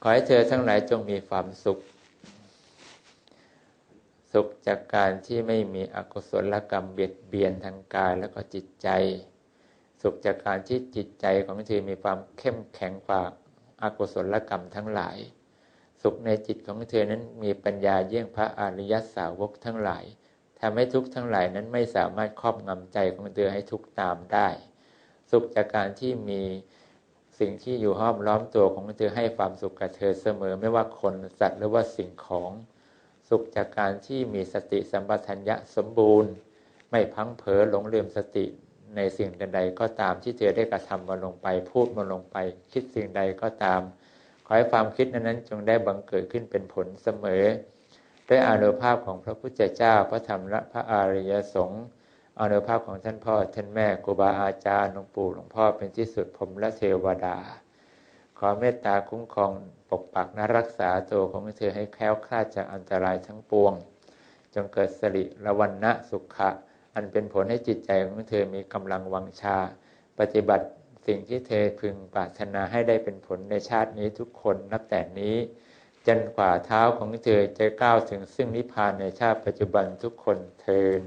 ขอให้เธอทั้งหลายจงมีความสุข สุขจากการที่ไม่มีอกุศลกรรมเบียดเบียนทางกายแล้วก็จิตใจ สุขจากการที่จิตใจของเธอมีความเข้มแข็งกว่าอากุศลกรรมทั้งหลาย สุขในจิตของเธอนั้นมีปัญญาเยี่ยงพระอริยสาวกทั้งหลายทำให้ทุกข์ทั้งหลายนั้นไม่สามารถครอบงำใจของเธอให้ทุกข์ตามได้ สุขจากการที่มี สิ่งที่อยู่ห้อมล้อมตัวของเธอให้ความสุขกับเธอเสมอ ไม่ว่าคนสัตว์หรือว่าสิ่งของสุขจากการที่มีสติสัมปชัญญะสมบูรณ์ ไม่พังเผลอหลงลืมสติในสิ่งใดๆก็ตามที่เธอได้กระทำมาลงไป พูดมาลงไป คิดสิ่งใดก็ตาม ขอให้ความคิดนั้นจงได้บังเกิดขึ้นเป็นผลเสมอ ด้วยอานุภาพของพระพุทธเจ้าพระธรรมและพระอริยสงฆ์ อานุภาพของท่านพ่อท่านแม่ครูบาอาจารย์หลวงปู่หลวงพ่อเป็นที่สุดผมและเทวดา ขอเมตตาคุ้มครองปกปักนรักษาตัวของเธอให้แคล้วคลาดจากอันตรายทั้งปวง จงเกิดสิริละวันณะสุขะ อันเป็นผลให้จิตใจของเธอมีกำลังวังชา ปฏิบัติสิ่งที่เธอพึงปรารถนาให้ได้เป็นผลในชาตินี้ทุกคนนับแต่นี้จนกว่าเท้าของเธอจะก้าวถึงซึ่งนิพพานในชาติปัจจุบันทุกคนเทิน